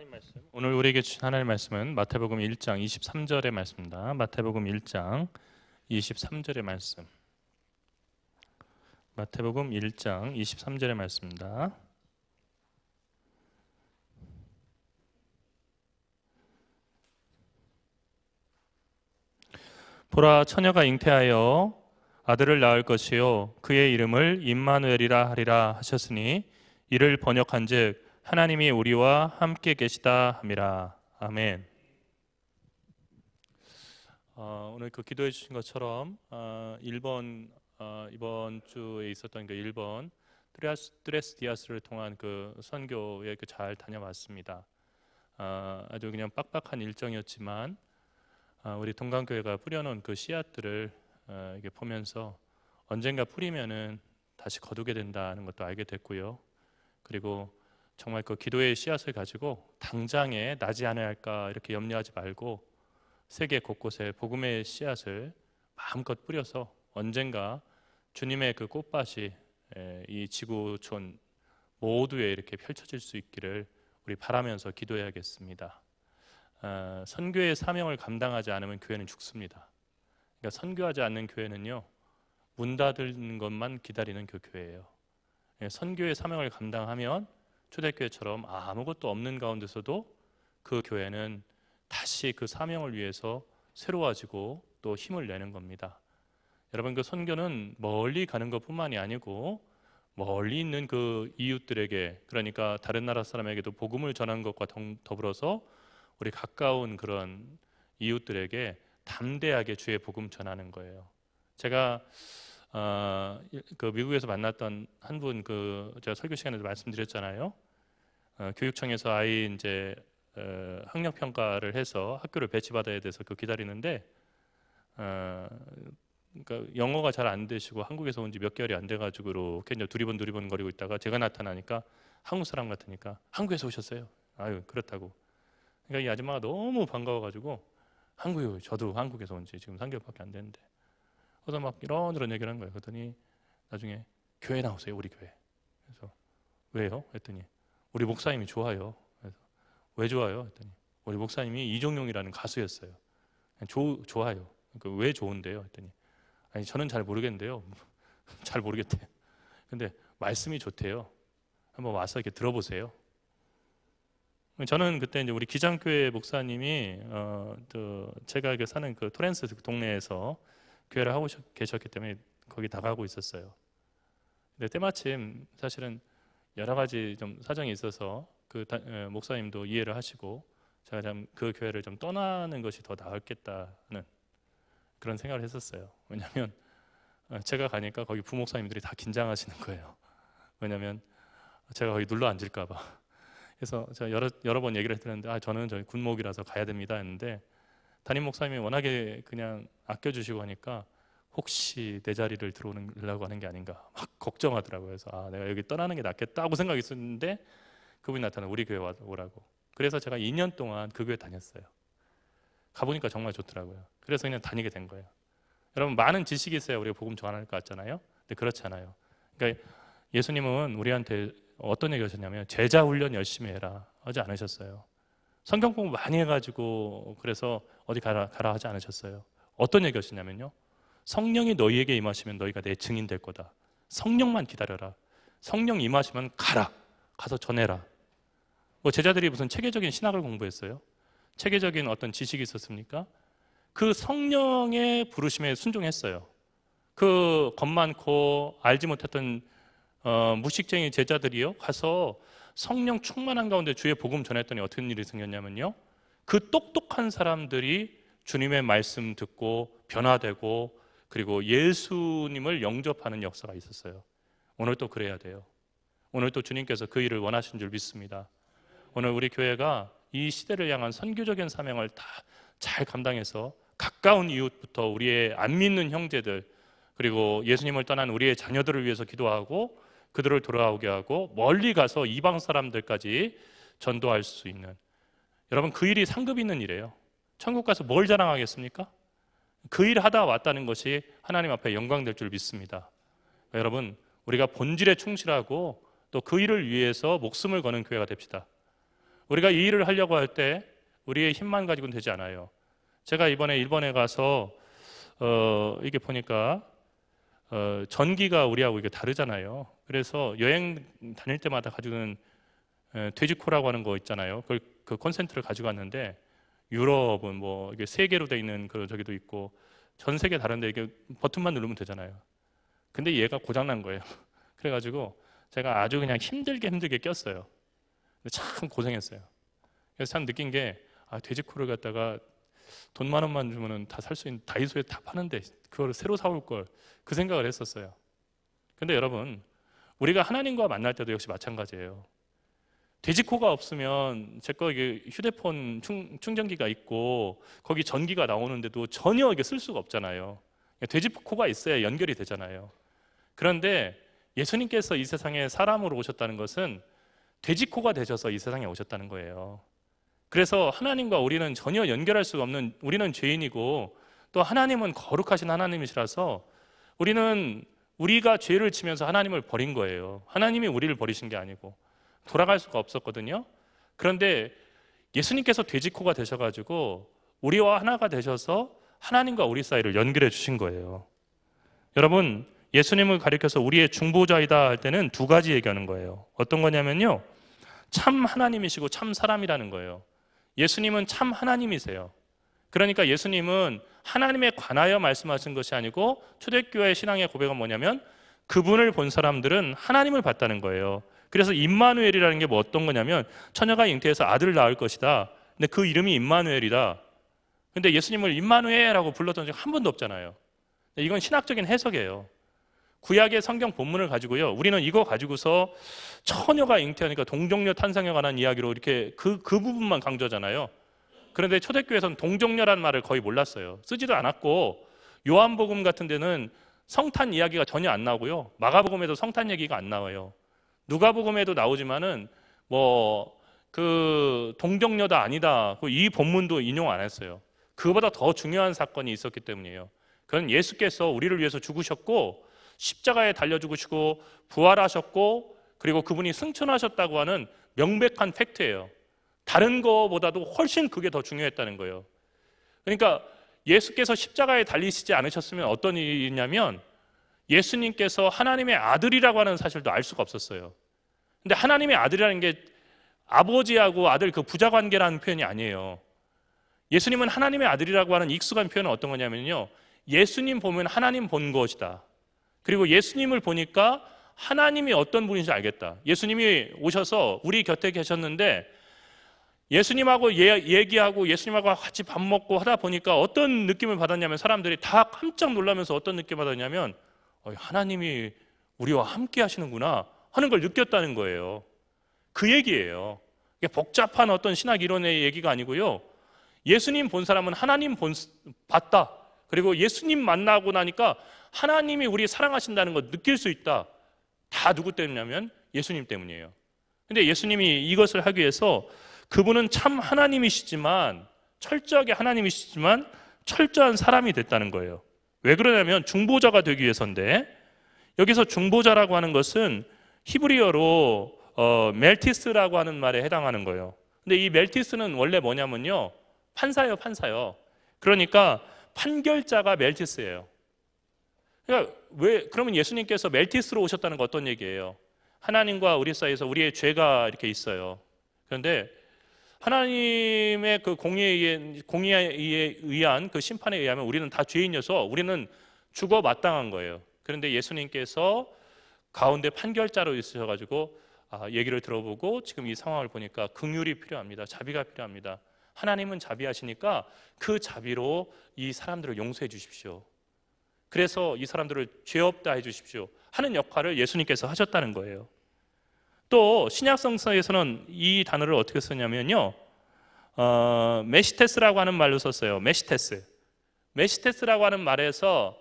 하나님 말씀. 오늘 우리에게 주신 하나님 말씀은 마태복음 1장 23절의 말씀입니다. 마태복음 1장 23절의 말씀. 마태복음 1장 23절의 말씀입니다. 보라 처녀가 잉태하여 아들을 낳을 것이요 그의 이름을 임마누엘이라 하리라 하셨으니 이를 번역한즉 하나님이 우리와 함께 계시다 함이라 아멘. 어, 오늘 그 기도해 주신 것처럼 어, 1번 어, 이번 주에 있었던 그 1번 트레스, 트레스 디아스를 통한 그 선교에 그 잘 다녀왔습니다. 어, 아주 그냥 빡빡한 일정이었지만 어, 우리 동강교회가 뿌려놓은 그 씨앗들을 어, 이게 보면서 언젠가 뿌리면은 다시 거두게 된다는 것도 알게 됐고요. 그리고 정말 그 기도의 씨앗을 가지고 당장에 나지 할까 이렇게 염려하지 말고 세계 곳곳에 복음의 씨앗을 마음껏 뿌려서 언젠가 주님의 그 꽃밭이 이 지구촌 모두에 이렇게 펼쳐질 수 있기를 우리 바라면서 기도해야겠습니다. 어, 선교의 사명을 감당하지 않으면 교회는 죽습니다. 그러니까 선교하지 않는 교회는요 문 닫는 것만 기다리는 그 교회예요. 예, 선교의 사명을 감당하면 초대교회처럼 아무것도 없는 가운데서도 그 교회는 다시 그 사명을 위해서 새로워지고 또 힘을 내는 겁니다. 여러분 그 선교는 멀리 가는 것뿐만이 아니고 멀리 있는 그 이웃들에게 그러니까 다른 나라 사람에게도 복음을 전한 것과 더불어서 우리 가까운 그런 이웃들에게 담대하게 주의 복음 전하는 거예요. 제가 어, 그 미국에서 만났던 한 분 그 제가 설교 시간에도 말씀드렸잖아요. 어, 교육청에서 아이 이제 어, 학력 평가를 해서 학교를 배치받아야 돼서 그 기다리는데 어, 그러니까 영어가 잘 안 되시고 한국에서 온 지 몇 개월이 안 돼가지고 이렇게 두리번 두리번 거리고 있다가 제가 나타나니까 한국 사람 같으니까 한국에서 오셨어요. 아유 그렇다고. 그러니까 이 아줌마가 너무 반가워가지고 한국에 저도 한국에서 온 지 지금 3개월밖에 안 됐는데 그래서 막 이런저런 얘기를 한 거예요. 그랬더니 나중에 교회 나오세요, 우리 교회. 그래서 왜요? 했더니 우리 목사님이 좋아요. 그래서 왜 좋아요? 했더니 우리 목사님이 이종용이라는 가수였어요. 조, 좋아요. 그러니까 왜 좋은데요? 했더니 아니 저는 잘 모르겠는데요. 잘 모르겠대요. 근데 말씀이 좋대요. 한번 와서 이렇게 들어보세요. 저는 그때 이제 우리 기장교회 목사님이 어, 또 제가 사는 그 토렌스 동네에서 교회를 하고 계셨기 때문에 거기 나가고 있었어요. 근데 때마침 사실은 여러 가지 좀 사정이 있어서 그 목사님도 이해를 하시고 제가 좀그 교회를 좀 떠나는 것이 더 나았겠다는 그런 생각을 했었어요. 왜냐하면 어, 제가 가니까 거기 부목사님들이 다 긴장하시는 거예요. 왜냐하면 제가 거기 눌러 앉을까봐. 그래서 제가 여러 여러 번 얘기를 했는데 아 저는 저희 군목이라서 가야 됩니다 했는데 담임 목사님이 워낙에 그냥 아껴주시고 하니까 혹시 내 자리를 들어오려고 하는 게 아닌가 막 걱정하더라고요. 그래서 아 내가 여기 떠나는 게 낫겠다고 생각했었는데 그분이 나타나 우리 교회 오라고. 그래서 제가 2년 동안 그 교회 다녔어요. 가보니까 정말 좋더라고요. 그래서 그냥 다니게 된 거예요. 여러분 많은 지식이 있어야 우리가 복음 전할 것 같잖아요. 근데 그렇지 않아요. 그러니까 예수님은 우리한테 어떤 얘기 하셨냐면 제자 훈련 열심히 해라 하지 않으셨어요. 성경 공부 많이 해가지고 그래서 어디 가라 가라 하지 않으셨어요. 어떤 얘기 하셨냐면요. 성령이 너희에게 임하시면 너희가 내 증인 될 거다. 성령만 기다려라. 성령 임하시면 가라. 가서 전해라. 뭐 제자들이 무슨 체계적인 신학을 공부했어요? 체계적인 어떤 지식이 있었습니까? 그 성령의 부르심에 순종했어요. 그 겁 많고 알지 못했던 어, 무식쟁이 제자들이요 가서 성령 충만한 가운데 주의 복음 전했더니 어떤 일이 생겼냐면요. 그 똑똑한 사람들이 주님의 말씀 듣고 변화되고 그리고 예수님을 영접하는 역사가 있었어요. 오늘 또 그래야 돼요. 오늘 또 주님께서 그 일을 원하신 줄 믿습니다. 오늘 우리 교회가 이 시대를 향한 선교적인 사명을 다 잘 감당해서 가까운 이웃부터 우리의 안 믿는 형제들 그리고 예수님을 떠난 우리의 자녀들을 위해서 기도하고 그들을 돌아오게 하고 멀리 가서 이방 사람들까지 전도할 수 있는 여러분 그 일이 상급 있는 일이에요. 천국 가서 뭘 자랑하겠습니까? 그 일을 하다 왔다는 것이 하나님 앞에 영광될 줄 믿습니다. 여러분 우리가 본질에 충실하고 또 그 일을 위해서 목숨을 거는 교회가 됩시다. 우리가 이 일을 하려고 할 때 우리의 힘만 가지고는 되지 않아요. 제가 이번에 일본에 가서 어, 이게 보니까 어, 전기가 우리하고 이게 다르잖아요. 그래서 여행 다닐 때마다 가지고는 에, 돼지코라고 하는 거 있잖아요. 그걸 그 콘센트를 가지고 왔는데 유럽은 뭐 이게 세 개로 돼 있는 그 저기도 있고 전 세계 다른데 이게 버튼만 누르면 되잖아요. 근데 얘가 고장 난 거예요. 그래가지고 제가 아주 그냥 힘들게 힘들게 꼈어요. 참 고생했어요. 그래서 참 느낀 게 아, 돼지코를 갖다가 돈 만 원만 주면은 다 살 수 있는 다이소에 다 파는데 그걸 새로 사올 걸 그 생각을 했었어요. 근데 여러분 우리가 하나님과 만날 때도 역시 마찬가지예요. 돼지코가 없으면 제 거 이게 휴대폰 충, 충전기가 있고 거기 전기가 나오는데도 전혀 이게 쓸 수가 없잖아요. 돼지코가 있어야 연결이 되잖아요. 그런데 예수님께서 이 세상에 사람으로 오셨다는 것은 돼지코가 되셔서 이 세상에 오셨다는 거예요. 그래서 하나님과 우리는 전혀 연결할 수가 없는 우리는 죄인이고 또 하나님은 거룩하신 하나님이시라서 우리는 우리가 죄를 지면서 하나님을 버린 거예요. 하나님이 우리를 버리신 게 아니고 돌아갈 수가 없었거든요. 그런데 예수님께서 돼지코가 되셔가지고 우리와 하나가 되셔서 하나님과 우리 사이를 연결해 주신 거예요. 여러분 예수님을 가리켜서 우리의 중보자이다 할 때는 두 가지 얘기하는 거예요. 어떤 거냐면요. 참 하나님이시고 참 사람이라는 거예요. 예수님은 참 하나님이세요. 그러니까 예수님은 하나님에 관하여 말씀하신 것이 아니고 초대교회 신앙의 고백은 뭐냐면 그분을 본 사람들은 하나님을 봤다는 거예요. 그래서 임마누엘이라는 게 뭐 어떤 거냐면 처녀가 잉태해서 아들을 낳을 것이다. 근데 그 이름이 임마누엘이다. 근데 예수님을 임마누엘하고 불렀던 적 한 번도 없잖아요. 이건 신학적인 해석이에요. 구약의 성경 본문을 가지고요. 우리는 이거 가지고서 처녀가 잉태하니까 동정녀 탄생에 관한 이야기로 이렇게 그, 그 부분만 강조하잖아요. 그런데 초대교회에서는 동정녀라는 말을 거의 몰랐어요. 쓰지도 않았고 요한복음 같은 데는 성탄 이야기가 전혀 안 나오고요. 마가복음에도 성탄 얘기가 안 나와요. 누가복음에도 나오지만은 뭐 그 동정녀다 아니다. 그이 본문도 인용 안 했어요. 그보다 더 중요한 사건이 있었기 때문이에요. 그건 예수께서 우리를 위해서 죽으셨고 십자가에 달려 죽으시고 부활하셨고 그리고 그분이 승천하셨다고 하는 명백한 팩트예요. 다른 거보다도 훨씬 그게 더 중요했다는 거예요. 그러니까 예수께서 십자가에 달리시지 않으셨으면 어떤 일이냐면 예수님께서 하나님의 아들이라고 하는 사실도 알 수가 없었어요. 근데 하나님의 아들이라는 게 아버지하고 아들 그 부자 관계라는 표현이 아니에요. 예수님은 하나님의 아들이라고 하는 익숙한 표현은 어떤 거냐면요. 예수님 보면 하나님 본 것이다. 그리고 예수님을 보니까 하나님이 어떤 분인지 알겠다. 예수님이 오셔서 우리 곁에 계셨는데 예수님하고 예, 얘기하고 예수님하고 같이 밥 먹고 하다 보니까 어떤 느낌을 받았냐면 사람들이 다 깜짝 놀라면서 어떤 느낌 을 받았냐면 어, 하나님이 우리와 함께 하시는구나 하는 걸 느꼈다는 거예요. 그 얘기예요. 복잡한 어떤 신학 이론의 얘기가 아니고요. 예수님 본 사람은 하나님 본, 봤다. 그리고 예수님 만나고 나니까 하나님이 우리 사랑하신다는 걸 느낄 수 있다. 다 누구 때문이냐면 예수님 때문이에요. 근데 예수님이 이것을 하기 위해서 그분은 참 하나님이시지만 철저하게 하나님이시지만 철저한 사람이 됐다는 거예요. 왜 그러냐면 중보자가 되기 위해서인데 여기서 중보자라고 하는 것은 히브리어로 어, 멜티스라고 하는 말에 해당하는 거예요. 근데 이 멜티스는 원래 뭐냐면요. 판사예요, 판사요. 그러니까 판결자가 멜티스예요. 그러니까 왜 그러면 예수님께서 멜티스로 오셨다는 건 어떤 얘기예요? 하나님과 우리 사이에서 우리의 죄가 이렇게 있어요. 그런데 하나님의 그 공의에 의해, 공의에 의한 그 심판에 의하면 우리는 다 죄인이어서 우리는 죽어 마땅한 거예요. 그런데 예수님께서 가운데 판결자로 있으셔가지고 아, 얘기를 들어보고 지금 이 상황을 보니까 긍휼이 필요합니다. 자비가 필요합니다. 하나님은 자비하시니까 그 자비로 이 사람들을 용서해 주십시오. 그래서 이 사람들을 죄 없다 해 주십시오. 하는 역할을 예수님께서 하셨다는 거예요. 또 신약 성서에서는 이 단어를 어떻게 쓰냐면요. 어, 메시테스라고 하는 말로 썼어요. 메시테스. 메시테스라고 하는 말에서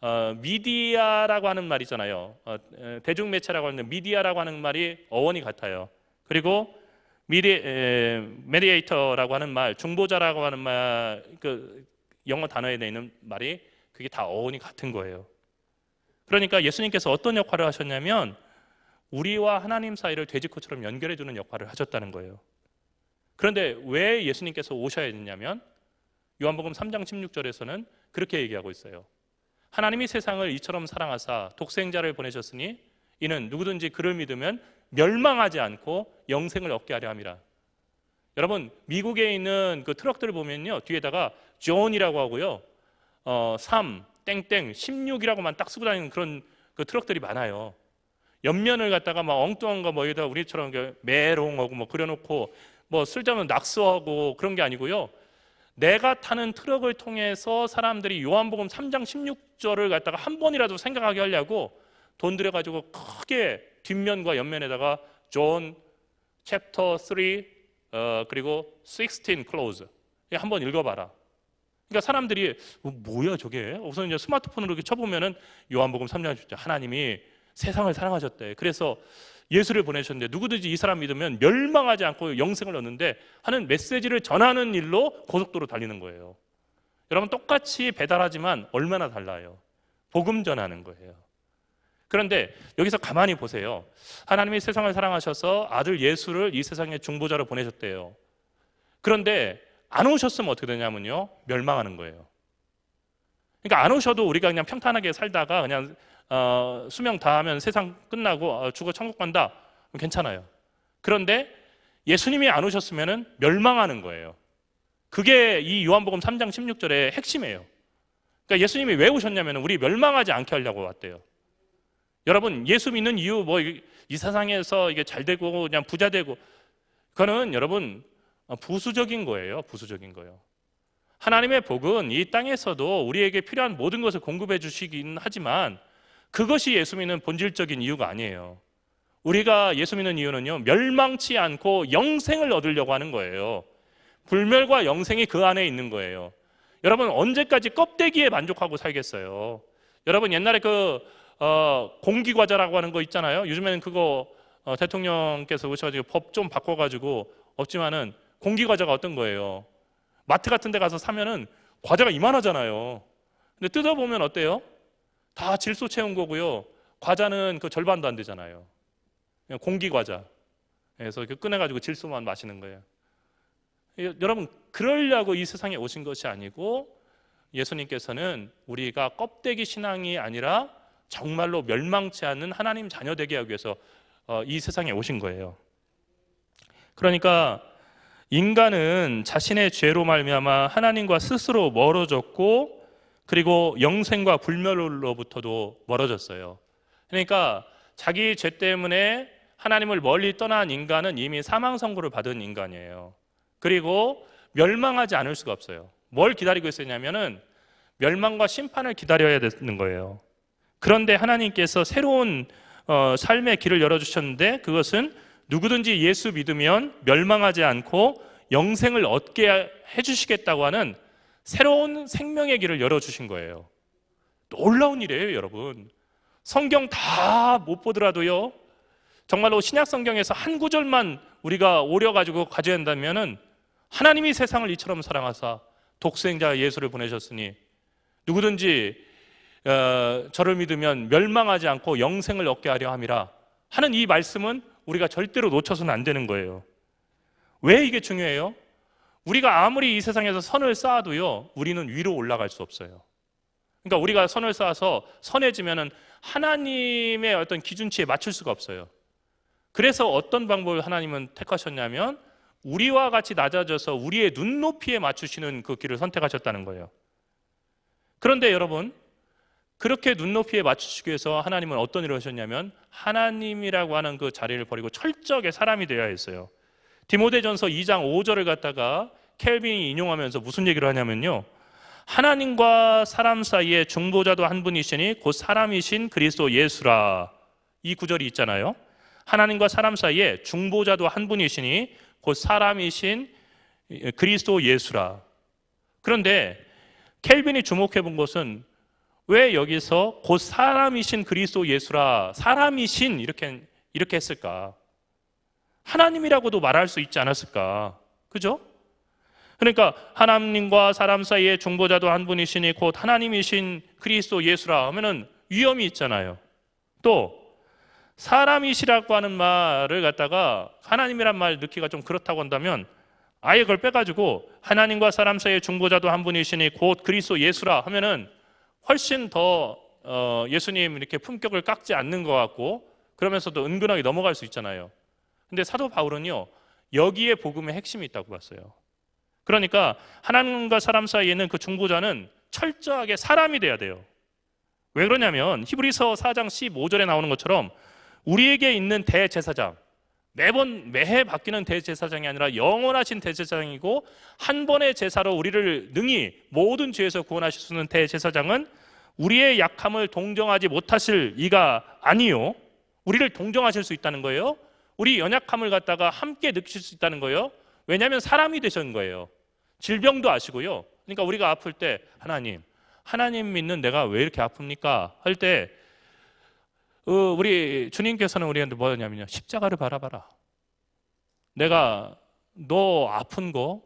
어, 미디아라고 하는 말이잖아요. 어, 대중매체라고 하는 미디아라고 하는 말이 어원이 같아요. 그리고 미디 에, 메디에이터라고 하는 말, 중보자라고 하는 말, 그 영어 단어에 있는 말이 그게 다 어원이 같은 거예요. 그러니까 예수님께서 어떤 역할을 하셨냐면 우리와 하나님 사이를 돼지코처럼 연결해 주는 역할을 하셨다는 거예요. 그런데 왜 예수님께서 오셔야 했냐면 요한복음 3장 16절에서는 그렇게 얘기하고 있어요. 하나님이 세상을 이처럼 사랑하사 독생자를 보내셨으니 이는 누구든지 그를 믿으면 멸망하지 않고 영생을 얻게 하려 함이라. 여러분 미국에 있는 그 트럭들을 보면요 뒤에다가 존이라고 하고요 어, 3 땡땡 16이라고만 딱 쓰고 다니는 그런 그 트럭들이 많아요. 옆면을 갖다가 막 엉뚱한 거 뭐 여기다 우리처럼 그 메롱하고 뭐 그려놓고 뭐 쓸데없는 낙서하고 그런 게 아니고요. 내가 타는 트럭을 통해서 사람들이 요한복음 3장 16절을 갖다가 한 번이라도 생각하게 하려고 돈 들여가지고 크게 뒷면과 옆면에다가 존 챕터 3 어, 그리고 16 클로즈 한번 읽어봐라. 그러니까 사람들이 어, 뭐야 저게? 우선 이제 스마트폰으로 이렇게 쳐보면은 요한복음 3장 16절 하나님이 세상을 사랑하셨대. 그래서 예수를 보내셨는데 누구든지 이 사람 믿으면 멸망하지 않고 영생을 얻는데 하는 메시지를 전하는 일로 고속도로 달리는 거예요. 여러분 똑같이 배달하지만 얼마나 달라요? 복음 전하는 거예요. 그런데 여기서 가만히 보세요. 하나님이 세상을 사랑하셔서 아들 예수를 이 세상의 중보자로 보내셨대요. 그런데 안 오셨으면 어떻게 되냐면요. 멸망하는 거예요. 그러니까 안 오셔도 우리가 그냥 평탄하게 살다가 그냥 어, 수명 다하면 세상 끝나고 어, 죽어 천국 간다. 괜찮아요. 그런데 예수님이 안 오셨으면 멸망하는 거예요. 그게 이 요한복음 3장 16절의 핵심이에요. 그러니까 예수님이 왜 오셨냐면 우리 멸망하지 않게 하려고 왔대요. 여러분 예수 믿는 이유 뭐 이 세상에서 이게 잘 되고 그냥 부자 되고 그거는 여러분 어, 부수적인 거예요. 부수적인 거예요. 하나님의 복은 이 땅에서도 우리에게 필요한 모든 것을 공급해 주시긴 하지만 그것이 예수 믿는 본질적인 이유가 아니에요. 우리가 예수 믿는 이유는요, 멸망치 않고 영생을 얻으려고 하는 거예요. 불멸과 영생이 그 안에 있는 거예요. 여러분, 언제까지 껍데기에 만족하고 살겠어요? 여러분, 옛날에 그, 어, 공기과자라고 하는 거 있잖아요. 요즘에는 그거 어, 대통령께서 오셔가지고 법 좀 바꿔가지고 없지만은 공기 과자가 어떤 거예요? 마트 같은 데 가서 사면은 과자가 이만하잖아요. 근데 뜯어보면 어때요? 다 질소 채운 거고요. 과자는 그 절반도 안 되잖아요. 공기 과자. 그래서 꺼내가지고 질소만 마시는 거예요. 여러분, 그러려고 이 세상에 오신 것이 아니고 예수님께서는 우리가 껍데기 신앙이 아니라 정말로 멸망치 않는 하나님 자녀 되게 하기 위해서 어, 이 세상에 오신 거예요. 그러니까 인간은 자신의 죄로 말미암아 하나님과 스스로 멀어졌고 그리고 영생과 불멸로부터도 멀어졌어요. 그러니까 자기 죄 때문에 하나님을 멀리 떠난 인간은 이미 사망 선고를 받은 인간이에요. 그리고 멸망하지 않을 수가 없어요. 뭘 기다리고 있었냐면은 멸망과 심판을 기다려야 되는 거예요. 그런데 하나님께서 새로운 어, 삶의 길을 열어주셨는데 그것은 누구든지 예수 믿으면 멸망하지 않고 영생을 얻게 해주시겠다고 하는 새로운 생명의 길을 열어주신 거예요. 놀라운 일이에요, 여러분. 성경 다 못 보더라도요, 정말로 신약 성경에서 한 구절만 우리가 오려가지고 가져야 한다면은 하나님이 세상을 이처럼 사랑하사 독생자 예수를 보내셨으니 누구든지 어, 저를 믿으면 멸망하지 않고 영생을 얻게 하려 함이라 하는 이 말씀은 우리가 절대로 놓쳐서는 안 되는 거예요. 왜 이게 중요해요? 우리가 아무리 이 세상에서 선을 쌓아도요, 우리는 위로 올라갈 수 없어요. 그러니까 우리가 선을 쌓아서 선해지면은 하나님의 어떤 기준치에 맞출 수가 없어요. 그래서 어떤 방법을 하나님은 택하셨냐면 우리와 같이 낮아져서 우리의 눈높이에 맞추시는 그 길을 선택하셨다는 거예요. 그런데 여러분, 그렇게 눈높이에 맞추시기 위해서 하나님은 어떤 일을 하셨냐면 하나님이라고 하는 그 자리를 버리고 철저하게 사람이 되어야 했어요. 디모데전서 2장 5절을 갖다가 켈빈이 인용하면서 무슨 얘기를 하냐면요. 하나님과 사람 사이에 중보자도 한 분이시니 곧 사람이신 그리스도 예수라. 이 구절이 있잖아요. 하나님과 사람 사이에 중보자도 한 분이시니 곧 사람이신 그리스도 예수라. 그런데 켈빈이 주목해 본 것은 왜 여기서 곧 사람이신 그리스도 예수라 사람이신 이렇게 이렇게 했을까? 하나님이라고도 말할 수 있지 않았을까? 그죠? 그러니까 하나님과 사람 사이에 중보자도 한 분이시니 곧 하나님이신 그리스도 예수라 하면은 위험이 있잖아요. 또 사람이시라고 하는 말을 갖다가 하나님이란 말 넣기가 좀 그렇다고 한다면 아예 그걸 빼가지고 하나님과 사람 사이의 중보자도 한 분이시니 곧 그리스도 예수라 하면은 훨씬 더 어, 예수님 이렇게 품격을 깎지 않는 것 같고 그러면서도 은근하게 넘어갈 수 있잖아요. 근데 사도 바울은요 여기에 복음의 핵심이 있다고 봤어요. 그러니까 하나님과 사람 사이에는 그 중보자는 철저하게 사람이 돼야 돼요. 왜 그러냐면 히브리서 4장 15절에 나오는 것처럼 우리에게 있는 대제사장 매번 매해 바뀌는 대제사장이 아니라 영원하신 대제사장이고 한 번의 제사로 우리를 능히 모든 죄에서 구원하실 수 있는 대제사장은 우리의 약함을 동정하지 못하실 이가 아니요 우리를 동정하실 수 있다는 거예요. 우리 연약함을 갖다가 함께 느끼실 수 있다는 거예요. 왜냐하면 사람이 되신 거예요. 질병도 아시고요. 그러니까 우리가 아플 때 하나님, 하나님 믿는 내가 왜 이렇게 아픕니까? 할때 어, 우리 주님께서는 우리한테 뭐냐면요. 십자가를 바라봐라. 내가 너 아픈 거,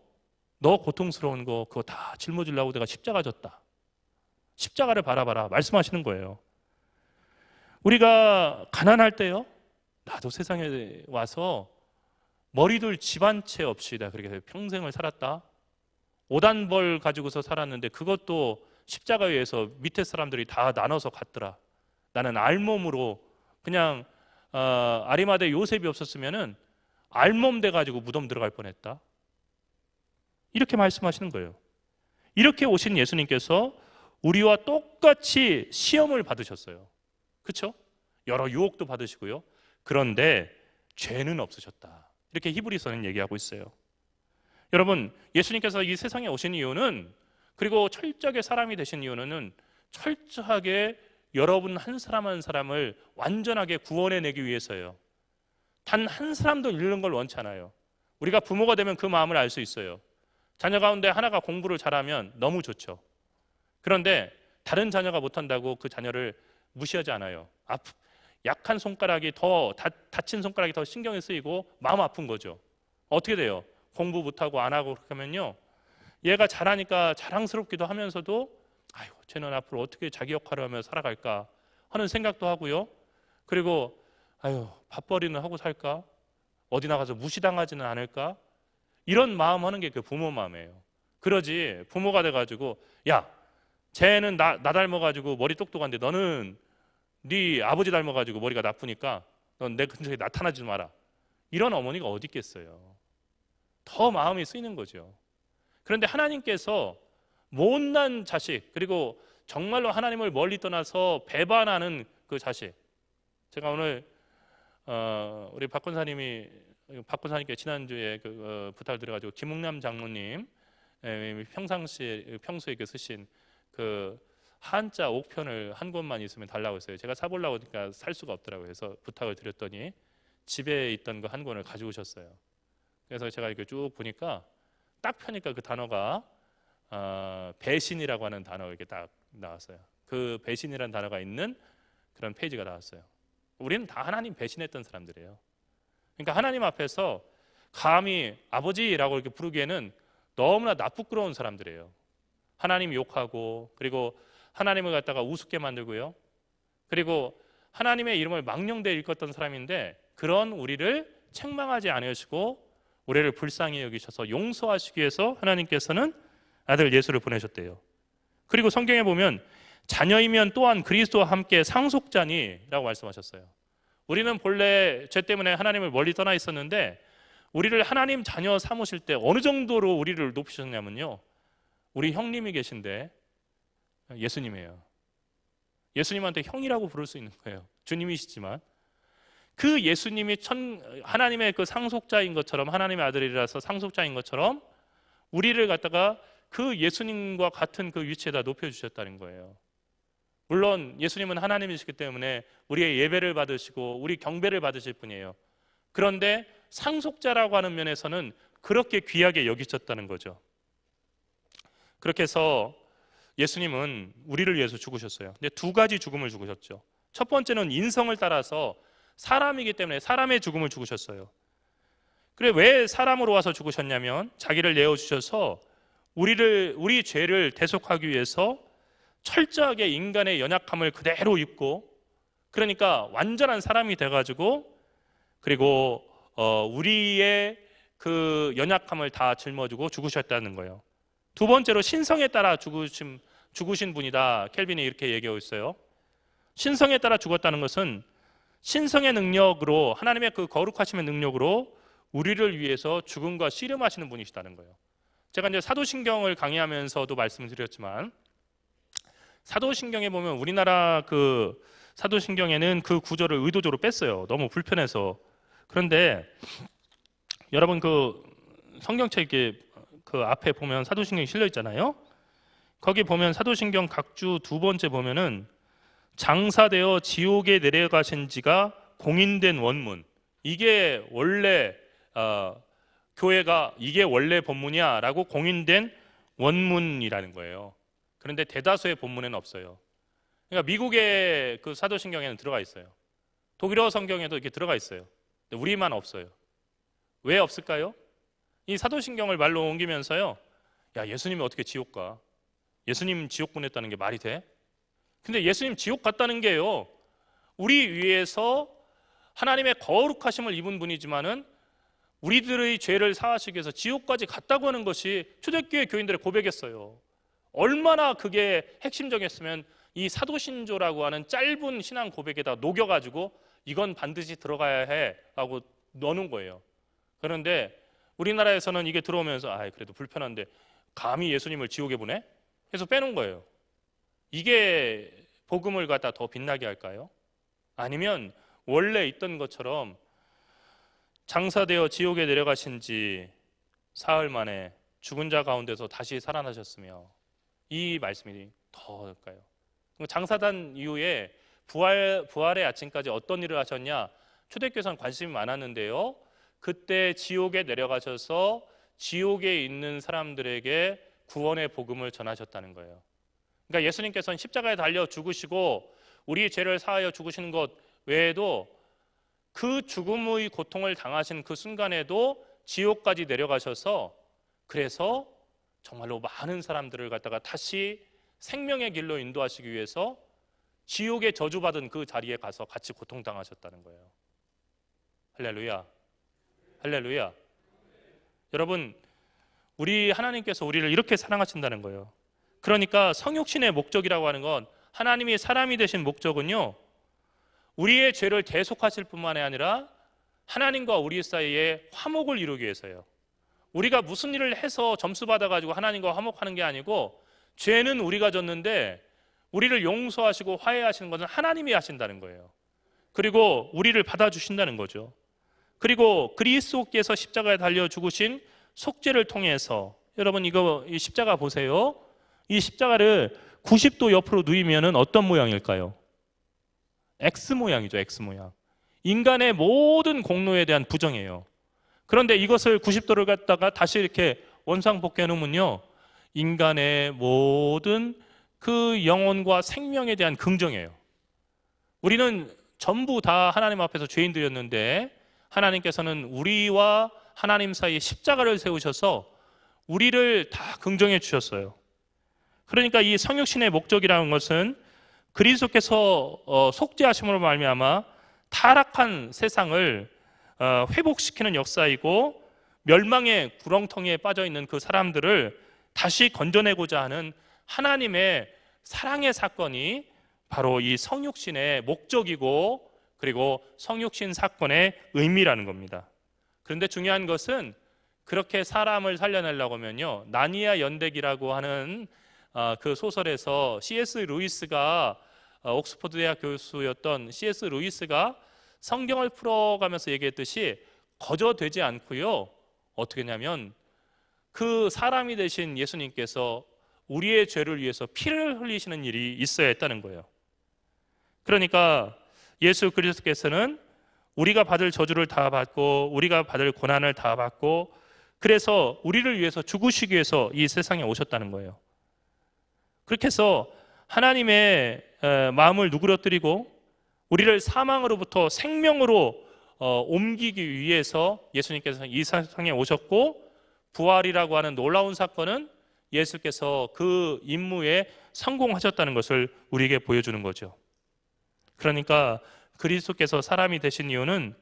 너 고통스러운 거 그거 다 짊어지려고 내가 십자가 졌다. 십자가를 바라봐라. 말씀하시는 거예요. 우리가 가난할 때요. 나도 세상에 와서 머리둘 집 한 채 없이 나 그렇게 평생을 살았다. 오단벌 가지고서 살았는데 그것도 십자가 위에서 밑에 사람들이 다 나눠서 갔더라. 나는 알몸으로 그냥 어, 아리마대 요셉이 없었으면은 알몸 돼 가지고 무덤 들어갈 뻔했다. 이렇게 말씀하시는 거예요. 이렇게 오신 예수님께서 우리와 똑같이 시험을 받으셨어요. 그렇죠? 여러 유혹도 받으시고요. 그런데 죄는 없으셨다. 이렇게 히브리서는 얘기하고 있어요. 여러분, 예수님께서 이 세상에 오신 이유는 그리고 철저하게 사람이 되신 이유는 철저하게 여러분 한 사람 한 사람을 완전하게 구원해 내기 위해서요. 단 한 사람도 잃는 걸 원치 않아요. 우리가 부모가 되면 그 마음을 알 수 있어요. 자녀 가운데 하나가 공부를 잘하면 너무 좋죠. 그런데 다른 자녀가 못한다고 그 자녀를 무시하지 않아요. 아프, 약한 손가락이 더 다, 다친 손가락이 더 신경이 쓰이고 마음 아픈 거죠. 어떻게 돼요? 공부 못하고 안 하고 그렇게 하면요. 얘가 잘하니까 자랑스럽기도 하면서도 아유, 쟤는 앞으로 어떻게 자기 역할을 하며 살아갈까 하는 생각도 하고요. 그리고 아유, 밥벌이는 하고 살까? 어디 나가서 무시당하지는 않을까? 이런 마음 하는 게 그 부모 마음이에요. 그러지 부모가 돼 가지고 야, 쟤는 나, 나 닮아 가지고 머리 똑똑한데 너는 네 아버지 닮아 가지고 머리가 나쁘니까 넌 내 근처에 나타나지 마라. 이런 어머니가 어디 있겠어요. 더 마음이 쓰이는 거죠. 그런데 하나님께서 못난 자식 그리고 정말로 하나님을 멀리 떠나서 배반하는 그 자식. 제가 오늘 어, 우리 박 권사님이 박 권사님께 지난주에 그, 어, 부탁을 드려가지고 김웅남 장로님 에, 평상시 평소에 그 쓰신 그 한자 옥편을 한 권만 있으면 달라고 했어요. 제가 사보려고 하니까 살 수가 없더라고요. 그래서 부탁을 드렸더니 집에 있던 그 한 권을 가지고 오셨어요. 그래서 제가 이렇게 쭉 보니까 딱 펴니까 그 단어가 어, 배신이라고 하는 단어가 이렇게 딱 나왔어요. 그 배신이라는 단어가 있는 그런 페이지가 나왔어요. 우리는 다 하나님 배신했던 사람들이에요. 그러니까 하나님 앞에서 감히 아버지라고 이렇게 부르기에는 너무나 나쁘끄러운 사람들이에요. 하나님 욕하고 그리고 하나님을 갖다가 우습게 만들고요. 그리고 하나님의 이름을 망령되이 일컫던 사람인데 그런 우리를 책망하지 않으시고 우리를 불쌍히 여기셔서 용서하시기 위해서 하나님께서는 아들 예수를 보내셨대요. 그리고 성경에 보면 자녀이면 또한 그리스도와 함께 상속자니라고 말씀하셨어요. 우리는 본래 죄 때문에 하나님을 멀리 떠나 있었는데 우리를 하나님 자녀 삼으실 때 어느 정도로 우리를 높이셨냐면요. 우리 형님이 계신데 예수님이에요. 예수님한테 형이라고 부를 수 있는 거예요. 주님이시지만 그 예수님이 천, 하나님의 그 상속자인 것처럼 하나님의 아들이라서 상속자인 것처럼 우리를 갖다가 그 예수님과 같은 그 위치에다 높여 주셨다는 거예요. 물론 예수님은 하나님이시기 때문에 우리의 예배를 받으시고 우리 경배를 받으실 분이에요. 그런데 상속자라고 하는 면에서는 그렇게 귀하게 여기셨다는 거죠. 그렇게 해서 예수님은 우리를 위해서 죽으셨어요. 근데 두 가지 죽음을 죽으셨죠. 첫 번째는 인성을 따라서 사람이기 때문에 사람의 죽음을 죽으셨어요. 그래 왜 사람으로 와서 죽으셨냐면 자기를 내어 주셔서 우리를 우리 죄를 대속하기 위해서 철저하게 인간의 연약함을 그대로 입고 그러니까 완전한 사람이 돼 가지고 그리고 어 우리의 그 연약함을 다 짊어지고 죽으셨다는 거예요. 두 번째로 신성에 따라 죽으신 죽으신 분이다. 켈빈이 이렇게 얘기하고 있어요. 신성에 따라 죽었다는 것은 신성의 능력으로 하나님의 그 거룩하심의 능력으로 우리를 위해서 죽음과 씨름하시는 분이시다는 거예요. 제가 이제 사도신경을 강의하면서도 말씀드렸지만 사도신경에 보면 우리나라 그 사도신경에는 그 구절을 의도적으로 뺐어요. 너무 불편해서. 그런데 여러분 그 성경책에 그 앞에 보면 사도신경이 실려 있잖아요. 거기 보면 사도신경 각주 두 번째 보면은 장사되어 지옥에 내려가신 지가 공인된 원문. 이게 원래 어, 교회가 이게 원래 본문이야라고 공인된 원문이라는 거예요. 그런데 대다수의 본문에는 없어요. 그러니까 미국의 그 사도신경에는 들어가 있어요. 독일어 성경에도 이렇게 들어가 있어요. 우리만 없어요. 왜 없을까요? 이 사도신경을 말로 옮기면서요. 야, 예수님이 어떻게 지옥 가? 예수님 지옥 보냈다는 게 말이 돼? 근데 예수님 지옥 갔다는 게요. 우리 위해서 하나님의 거룩하심을 입은 분이지만은 우리들의 죄를 사하시기 위해서 지옥까지 갔다고 하는 것이 초대교회 교인들의 고백이었어요. 얼마나 그게 핵심적이었으면 이 사도신조라고 하는 짧은 신앙 고백에다 녹여가지고 이건 반드시 들어가야 해 라고 넣는 거예요. 그런데 우리나라에서는 이게 들어오면서 아 그래도 불편한데 감히 예수님을 지옥에 보내? 해서 빼놓은 거예요. 이게 복음을 갖다 더 빛나게 할까요? 아니면 원래 있던 것처럼 장사되어 지옥에 내려가신 지 사흘 만에 죽은 자 가운데서 다시 살아나셨으며 이 말씀이 더할까요? 장사단 이후에 부활 부활의 아침까지 어떤 일을 하셨냐? 초대교회선 관심이 많았는데요. 그때 지옥에 내려가셔서 지옥에 있는 사람들에게 구원의 복음을 전하셨다는 거예요. 그러니까 예수님께서는 십자가에 달려 죽으시고 우리 죄를 사하여 죽으시는 것 외에도 그 죽음의 고통을 당하신 그 순간에도 지옥까지 내려가셔서 그래서 정말로 많은 사람들을 갖다가 다시 생명의 길로 인도하시기 위해서 지옥에 저주받은 그 자리에 가서 같이 고통당하셨다는 거예요. 할렐루야. 할렐루야. 여러분, 우리 하나님께서 우리를 이렇게 사랑하신다는 거예요. 그러니까 성육신의 목적이라고 하는 건 하나님이 사람이 되신 목적은요. 우리의 죄를 대속하실 뿐만이 아니라 하나님과 우리 사이에 화목을 이루기 위해서요. 우리가 무슨 일을 해서 점수 받아가지고 하나님과 화목하는 게 아니고 죄는 우리가 졌는데 우리를 용서하시고 화해하시는 것은 하나님이 하신다는 거예요. 그리고 우리를 받아주신다는 거죠. 그리고 그리스도께서 십자가에 달려 죽으신 속죄를 통해서 여러분 이거 이 십자가 보세요. 이 십자가를 90도 옆으로 누이면은 어떤 모양일까요? X 모양이죠, X 모양. 인간의 모든 공로에 대한 부정이에요. 그런데 이것을 90도를 갖다가 다시 이렇게 원상복귀해 놓으면요. 인간의 모든 그 영혼과 생명에 대한 긍정이에요. 우리는 전부 다 하나님 앞에서 죄인들이었는데 하나님께서는 우리와 하나님 사이에 십자가를 세우셔서 우리를 다 긍정해 주셨어요. 그러니까 이 성육신의 목적이라는 것은 그리스도께서 어, 속죄하심으로 말미암아 타락한 세상을 어, 회복시키는 역사이고 멸망의 구렁텅이에 빠져 있는 그 사람들을 다시 건져내고자 하는 하나님의 사랑의 사건이 바로 이 성육신의 목적이고 그리고 성육신 사건의 의미라는 겁니다. 그런데 중요한 것은 그렇게 사람을 살려내려고 하면요. 나니아 연대기라고 하는 어, 그 소설에서 C.S. 루이스가 어, 옥스퍼드 대학 교수였던 C.S. 루이스가 성경을 풀어가면서 얘기했듯이 거저되지 않고요. 어떻게 냐면 그 사람이 되신 예수님께서 우리의 죄를 위해서 피를 흘리시는 일이 있어야 했다는 거예요. 그러니까 예수 그리스도께서는 우리가 받을 저주를 다 받고 우리가 받을 고난을 다 받고 그래서 우리를 위해서 죽으시기 위해서 이 세상에 오셨다는 거예요. 그렇게 해서 하나님의 마음을 누그러뜨리고 우리를 사망으로부터 생명으로 어, 옮기기 위해서 예수님께서 이 세상에 오셨고 부활이라고 하는 놀라운 사건은 예수께서 그 임무에 성공하셨다는 것을 우리에게 보여주는 거죠. 그러니까 그리스도께서 사람이 되신 이유는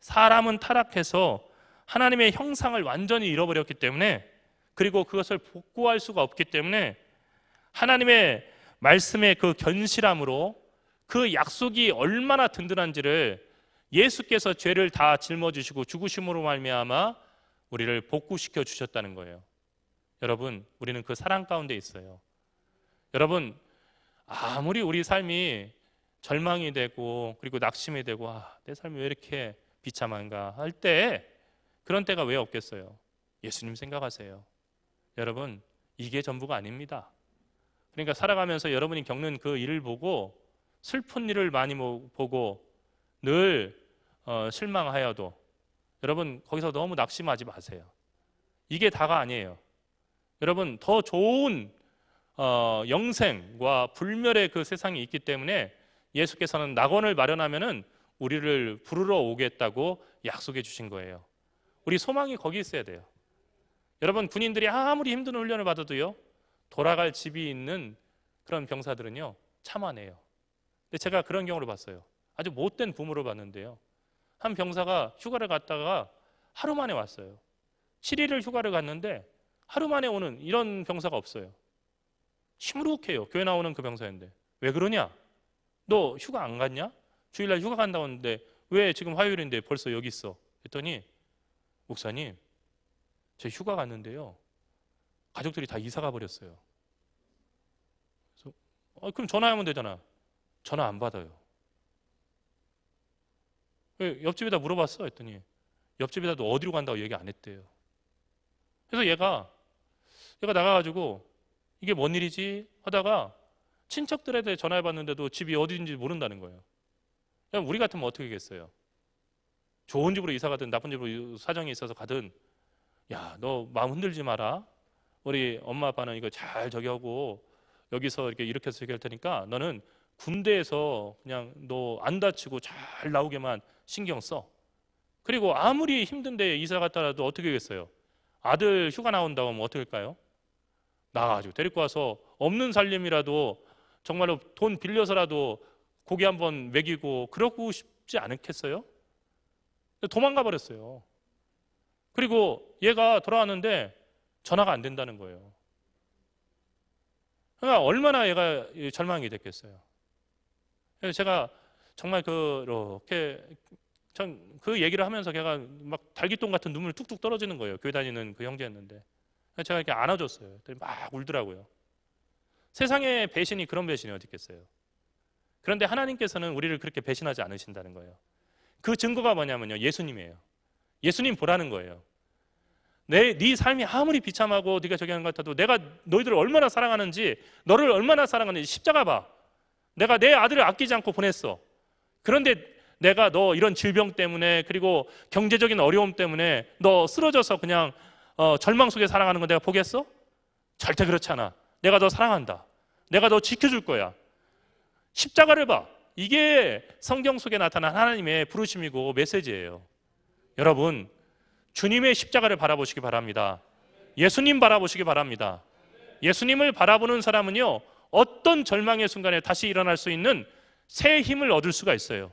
사람은 타락해서 하나님의 형상을 완전히 잃어버렸기 때문에 그리고 그것을 복구할 수가 없기 때문에 하나님의 말씀의 그 견실함으로 그 약속이 얼마나 든든한지를 예수께서 죄를 다 짊어지시고 죽으심으로 말미암아 우리를 복구시켜 주셨다는 거예요. 여러분, 우리는 그 사랑 가운데 있어요. 여러분, 아무리 우리 삶이 절망이 되고 그리고 낙심이 되고 아, 내 삶이 왜 이렇게 비참한가 할 때 그런 때가 왜 없겠어요? 예수님 생각하세요. 여러분, 이게 전부가 아닙니다. 그러니까 살아가면서 여러분이 겪는 그 일을 보고 슬픈 일을 많이 모- 보고 늘 어, 실망하여도 여러분 거기서 너무 낙심하지 마세요. 이게 다가 아니에요. 여러분 더 좋은 어, 영생과 불멸의 그 세상이 있기 때문에 예수께서는 낙원을 마련하면은 우리를 부르러 오겠다고 약속해 주신 거예요. 우리 소망이 거기 있어야 돼요. 여러분 군인들이 아무리 힘든 훈련을 받아도요 돌아갈 집이 있는 그런 병사들은요 참아내요. 근데 제가 그런 경우를 봤어요. 아주 못된 부모를 봤는데요. 한 병사가 휴가를 갔다가 하루 만에 왔어요. 7일을 휴가를 갔는데 하루 만에 오는 이런 병사가 없어요. 시무룩해요. 교회 나오는 그 병사인데 왜 그러냐? 너 휴가 안 갔냐? 주일날 휴가 간다고 하는데 왜 지금 화요일인데 벌써 여기 있어? 했더니 목사님, 제 휴가 갔는데요. 가족들이 다 이사 가 버렸어요. 그래서 어, 그럼 전화하면 되잖아. 전화 안 받아요. 왜 옆집에다 물어봤어? 했더니 옆집에다도 어디로 간다고 얘기 안 했대요. 그래서 얘가 얘가 나가가지고 이게 뭔 일이지 하다가 친척들한테 전화해 봤는데도 집이 어디인지 모른다는 거예요. 우리 같으면 어떻게 하겠어요? 좋은 집으로 이사 가든 나쁜 집으로 사정이 있어서 가든 야 너 마음 흔들지 마라. 우리 엄마 아빠는 이거 잘 저기 하고 여기서 이렇게 이렇게 해서 얘기할 테니까 너는 군대에서 그냥 너 안 다치고 잘 나오게만 신경 써. 그리고 아무리 힘든데 이사 갔다라도 어떻게 하겠어요? 아들 휴가 나온다고 하면 어떻게 할까요? 나가지고 데리고 와서 없는 살림이라도 정말로 돈 빌려서라도 고기 한번 먹이고 그러고 싶지 않겠어요? 도망가 버렸어요. 그리고 얘가 돌아왔는데 전화가 안 된다는 거예요. 그러니까 얼마나 얘가 절망이 됐겠어요. 그래서 제가 정말 그렇게 전 그 얘기를 하면서 걔가 막 달기똥 같은 눈물 뚝뚝 떨어지는 거예요. 교회 다니는 그 형제였는데 제가 이렇게 안아줬어요. 막 울더라고요. 세상의 배신이 그런 배신이 어디 있겠어요? 그런데 하나님께서는 우리를 그렇게 배신하지 않으신다는 거예요. 그 증거가 뭐냐면요. 예수님이에요. 예수님 보라는 거예요. 내, 네 삶이 아무리 비참하고 네가 저기 하는 것 같아도 내가 너희들을 얼마나 사랑하는지 너를 얼마나 사랑하는지 십자가 봐. 내가 내 아들을 아끼지 않고 보냈어. 그런데 내가 너 이런 질병 때문에 그리고 경제적인 어려움 때문에 너 쓰러져서 그냥 어, 절망 속에 살아가는 거 내가 보겠어? 절대 그렇지 않아. 내가 너 사랑한다. 내가 너 지켜줄 거야. 십자가를 봐. 이게 성경 속에 나타난 하나님의 부르심이고 메시지예요. 여러분, 주님의 십자가를 바라보시기 바랍니다. 예수님 바라보시기 바랍니다. 예수님을 바라보는 사람은요, 어떤 절망의 순간에 다시 일어날 수 있는 새 힘을 얻을 수가 있어요.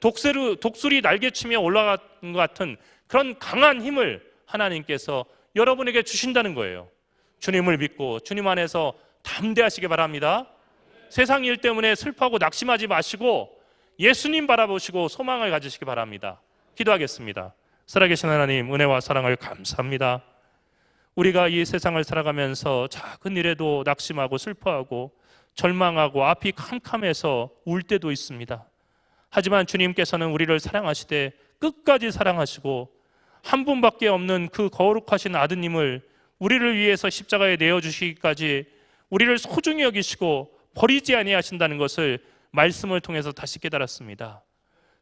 독수리, 독수리 날개치며 올라간 것 같은 그런 강한 힘을 하나님께서 여러분에게 주신다는 거예요. 주님을 믿고 주님 안에서 담대하시기 바랍니다. 세상 일 때문에 슬퍼하고 낙심하지 마시고 예수님 바라보시고 소망을 가지시기 바랍니다. 기도하겠습니다. 살아계신 하나님 은혜와 사랑을 감사합니다. 우리가 이 세상을 살아가면서 작은 일에도 낙심하고 슬퍼하고 절망하고 앞이 캄캄해서 울 때도 있습니다. 하지만 주님께서는 우리를 사랑하시되 끝까지 사랑하시고 한 분밖에 없는 그 거룩하신 아드님을 우리를 위해서 십자가에 내어 주시기까지 우리를 소중히 여기시고 버리지 아니하신다는 것을 말씀을 통해서 다시 깨달았습니다.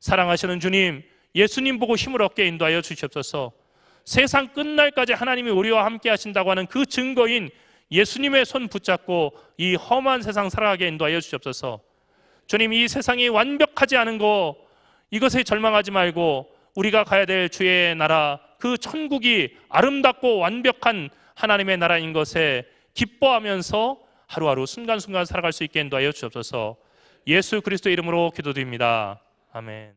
사랑하시는 주님, 예수님 보고 힘을 얻게 인도하여 주시옵소서. 세상 끝날까지 하나님이 우리와 함께 하신다고 하는 그 증거인 예수님의 손 붙잡고 이 험한 세상 살아가게 인도하여 주시옵소서. 주님 이 세상이 완벽하지 않은 거 이것에 절망하지 말고 우리가 가야 될 주의 나라 그 천국이 아름답고 완벽한 하나님의 나라인 것에 기뻐하면서 하루하루 순간순간 살아갈 수 있게 인도하여 주옵소서. 예수 그리스도 이름으로 기도드립니다. 아멘.